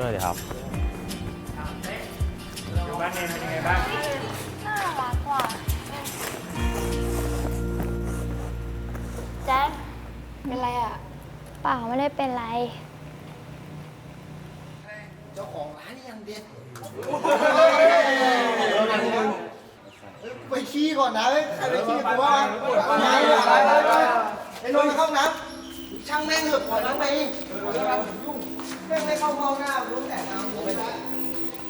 ช่วยเลยครับอยู่บ้านเนนเป็นยังไงบ้างน่ารักว่ะแจ๊คเป็นไรอะ เปล่าไม่ได้เป็นไร เจ้าของร้านนี่ยังเด็ดไปขี้ก่อนนะเว้ยใครไปขี้กูว่าเอาน้ำไปไปไปไอ้นนท์เข้าห้องน้ำช่างแม่งเถอะปล่อยน้ำไปยุ่งแม่งไม่เข้าห้องน้ำรู้แต่น้ำกูไม่ได้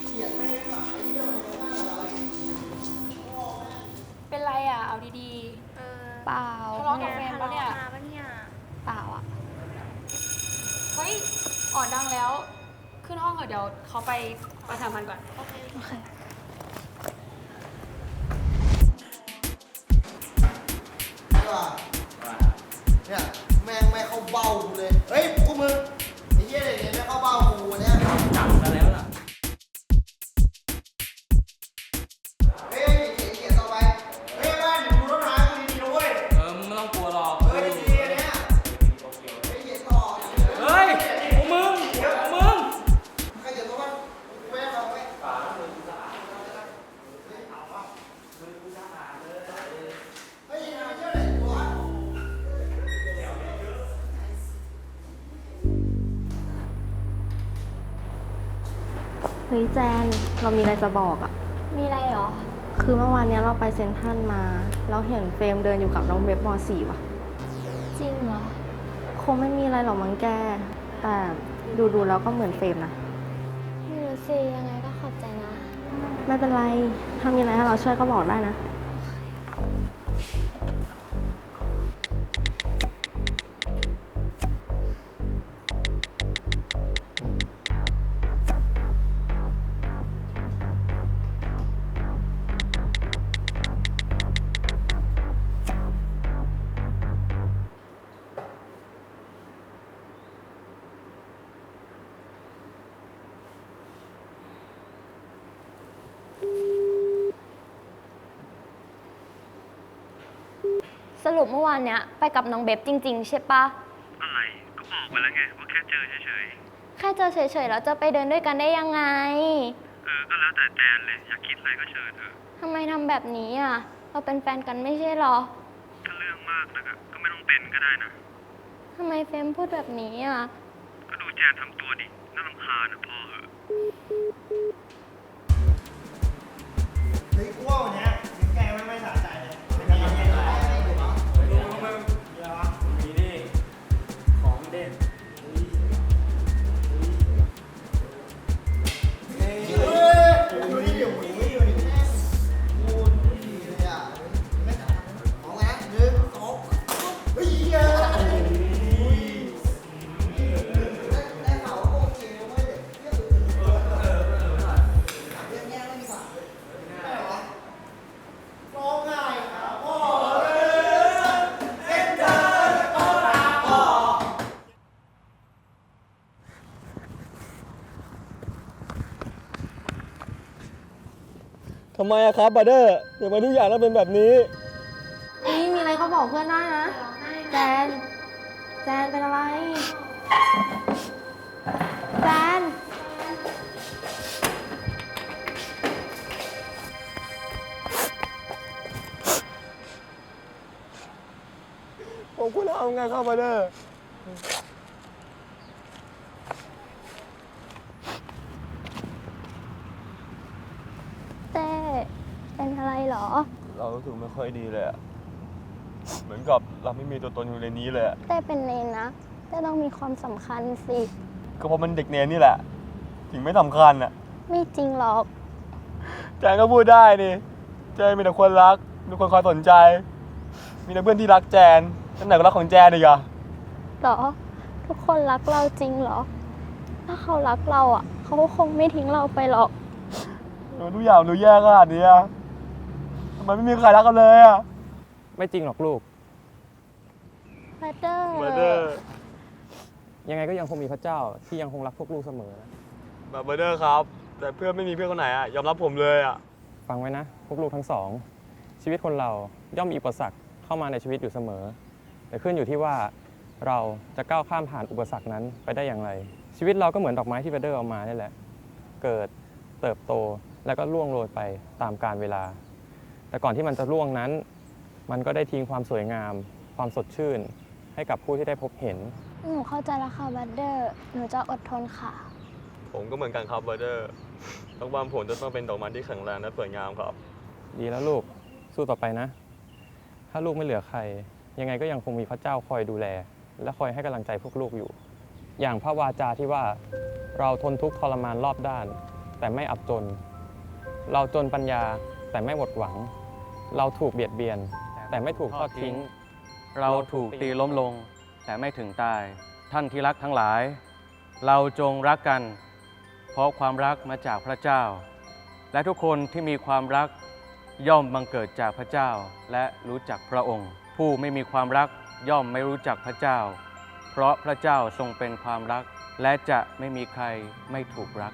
เกลียดแม่งอะไอ้เหี้ยมันอยู่หน้าเรา เป็นไรอะ เอาดี เออเปล่า ทะเลาะกับแฟนปะเนี่ย ทะเลาะมาปะเนี่ย เปล่าอะ ๆ เฮ้ย อ่อดังแล้ว ขึ้นห้องเถอะเดี๋ยวเขาไปประชาสัมพันธ์ก่อน โอเค เฮ้ยแจน เรามีอะไรจะบอกอะมีอะไรเหรอ คือเมื่อวานเนี้ยเราไปเซ็นทรัลมา เราเห็นเฟรมเดินอยู่กับน้องเว็บม .4 ว่ะ จริงเหรอ คงไม่มีอะไรหรอกมั้งแก แต่ดูดูๆแล้วก็เหมือนเฟรมนะ ไม่รู้สิยังไงก็ขอบใจนะ ไม่เป็นไร ถ้ามีอะไรให้เราช่วยก็บอกได้นะ รุปเมื่อวานเนี้ยไปกับน้องเบบจริง ๆ ใช่ปะอะไรก็บอกไปแล้วไงว่าแค่เจอเฉยแค่เจอเฉยๆแล้วจะไปเดินด้วยกันได้ยังไงๆเออก็แล้วแต่แจนเลยอยากคิดอะไรก็เชิญเถอะทำไมทำแบบนี้อะ เราเป็นแฟนกันไม่ใช่เหรอถ้าเรื่องมากนะก็ไม่ต้องเป็นก็ได้นะทำไมเฟรมพูดแบบนี้อะ ก็ดูแจนทำตัวดิน่ารำคาญนะพอเหอะ ทำไมอะครับบัตเดอร์เดี๋ยวไปทุกอย่างต้องเป็นแบบนี้ นี่มีอะไรก็บอกเพื่อนได้นะแจนแจนเป็นอะไรแจนผมควรเอาไงครับบัตเดอร์ เต้เป็นอะไรเหรอ เรารู้ สึกไม่ค่อยดีเลยอะเหมือนกับเราไม่มีตัวตนอยู่ในนี้เลยอะเต้เป็นเนนนะเต้ต้องมีความสำคัญสิ ก็เพราะมันเด็กเนนนี่แหละ ถึงไม่สำคัญอะไม่จริงหรอก แจนก็พูดได้นี่แจนมีแต่คนรัก มีคนคอยสนใจ มีแต่เพื่อนที่รักแจนนั่นไหนก็รักของแจนอีกอะเหรอ ทุกคนรักเราจริงเหรอ ถ้าเขารักเราอะ เขาก็คงไม่ทิ้งเราไปหรอก ดูทุกอย่างดูแย่ขนาดนี้อะ ทำไมไม่มีใครรักกันเลยอะไม่จริงหรอกลูกบัตเตอร์บัตเดอร์ยังไงก็ยังคงมีพระเจ้าที่ยังคงรักพวกลูกเสมอนะแบบบัตเดอร์ครับ แต่เพื่อนไม่มีเพื่อนคนไหนอะยอมรับผมเลยอะฟังไว้นะ พวกลูกทั้งสอง ชีวิตคนเราย่อมมีอุปสรรคเข้ามาในชีวิตอยู่เสมอ แต่ขึ้นอยู่ที่ว่าเราจะก้าวข้ามผ่านอุปสรรคนั้นไปได้อย่างไร ชีวิตเราก็เหมือนดอกไม้ที่เบเดอร์เอามานี่แหละ เกิดเติบโตแล้วก็ร่วงโรยไปตามกาลเวลา แต่ก่อนที่มันจะร่วงนั้น มันก็ได้ทิ้งความสวยงาม ความสดชื่น ให้กับผู้ที่ได้พบเห็น หนูเข้าใจแล้วค่ะบัตเดอร์ หนูจะอดทนค่ะ ผมก็เหมือนกันครับเบอร์เดอร์ต้องบ้านผมจะต้องเป็นดอกไม้ที่แข็งแรงและสวยงามครับ ดีแล้วลูก สู้ต่อไปนะ ถ้าลูกไม่เหลือใคร ยังไงก็ยังคงมีพระเจ้าคอยดูแล และคอยให้กำลังใจพวกลูกอยู่ อย่างพระวาจาที่ว่าเราทนทุกข์ทรมานรอบด้าน แต่ไม่อับจน เราจนปัญญา แต่ไม่หมดหวัง เราถูกเบียดเบียน แต่ไม่ถูกทอดทิ้ง เราถูกตีล้มลง แต่ไม่ถึงตาย ท่านที่รักทั้งหลาย เราจงรักกัน เพราะความรักมาจากพระเจ้า และทุกคนที่มีความรักย่อมบังเกิดจากพระเจ้าและรู้จักพระองค์ ผู้ไม่มีความรักย่อมไม่รู้จักพระเจ้า เพราะพระเจ้าทรงเป็นความรัก และจะไม่มีใครไม่ถูกรัก